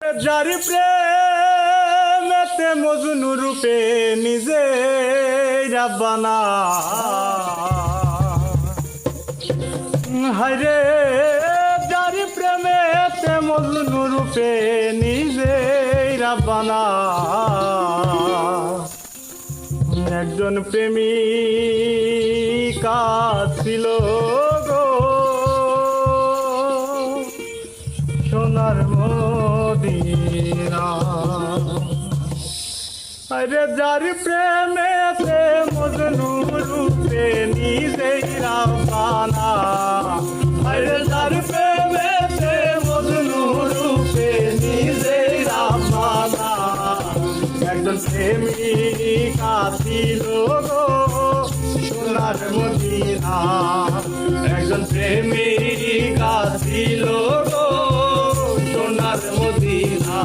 যারি প্রেমেতে মজনু রূপে নিজে রাব্বানা হায়রে যারি প্রেমেতে মজনু রূপে নিজে রাব্বানা একজন প্রেমিকা ছিল। আরে যার প্রেমেতে মজনু রূপে নিজেই রাবানা আরে যার প্রেমেতে মজনু রূপে নিজেই রাবানা একজন প্রেমিকা ছিল গো সোনার মদিনা। একজন প্রেমিকা ছিল গো সোনার মদিনা।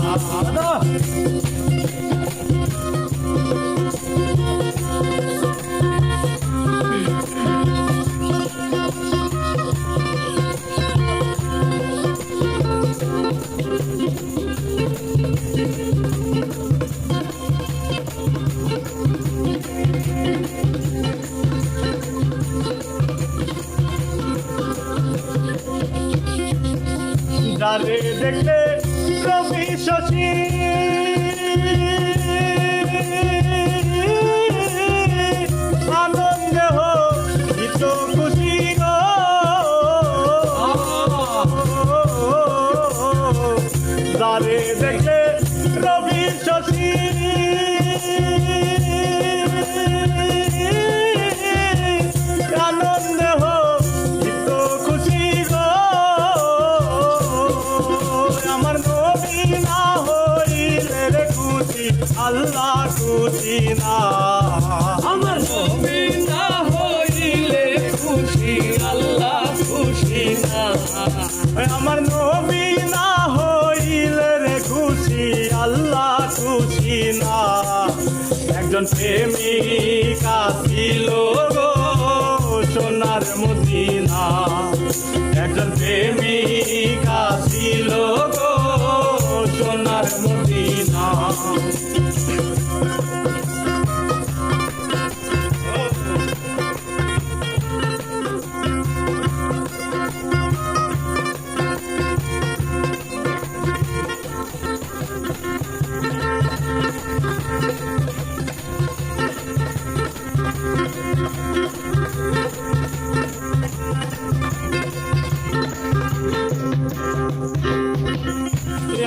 যারে দেখলে রবি শশী না হইলে রে খুশি আল্লাহ খুশি না। আমার নবী না হইলে খুশি আল্লাহ খুশি না। আমার নবী না হইলে রে খুশি আল্লাহ খুশি না। একজন প্রেমিকা ছিল গো সোনার মদিনা। একজন প্রেমিকা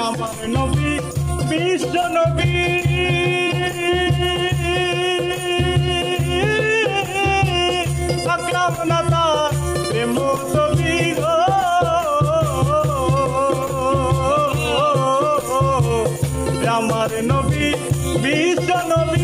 আমার নবী বিশ্ব নবী আকরাম নাতা প্রেম ছবি গো আমার নবী বিশ্ব নবী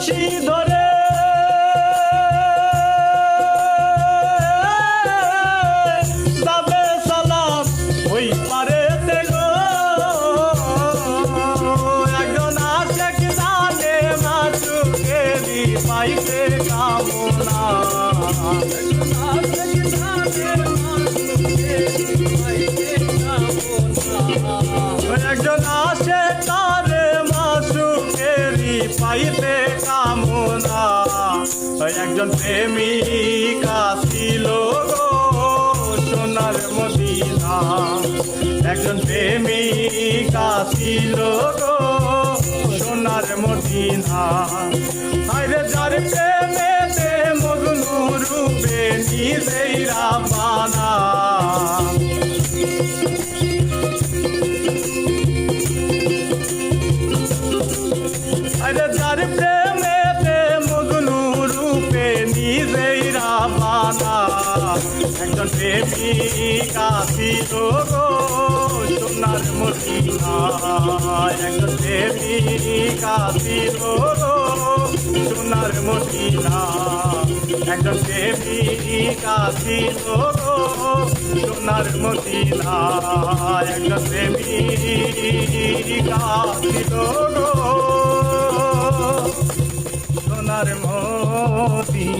বড়শি ধরে। পাইতে কামনা একজন আসে তার মাসুকেরি পাইতে একজন প্রেমিকা ছিল সোনার মদিনা। একজন প্রেমিকা ছিল সোনার মদিনা। আরে যার প্রেমেতে একজন প্রেমিকা ছিল গো সোনার মদিনা একজন প্রেমিকা ছিল গো সোনার মদিনা একজন প্রেমিকা ছিল গো সোনার মদিনা একজন প্রেমিকা ছিল গো সোনার মদিনা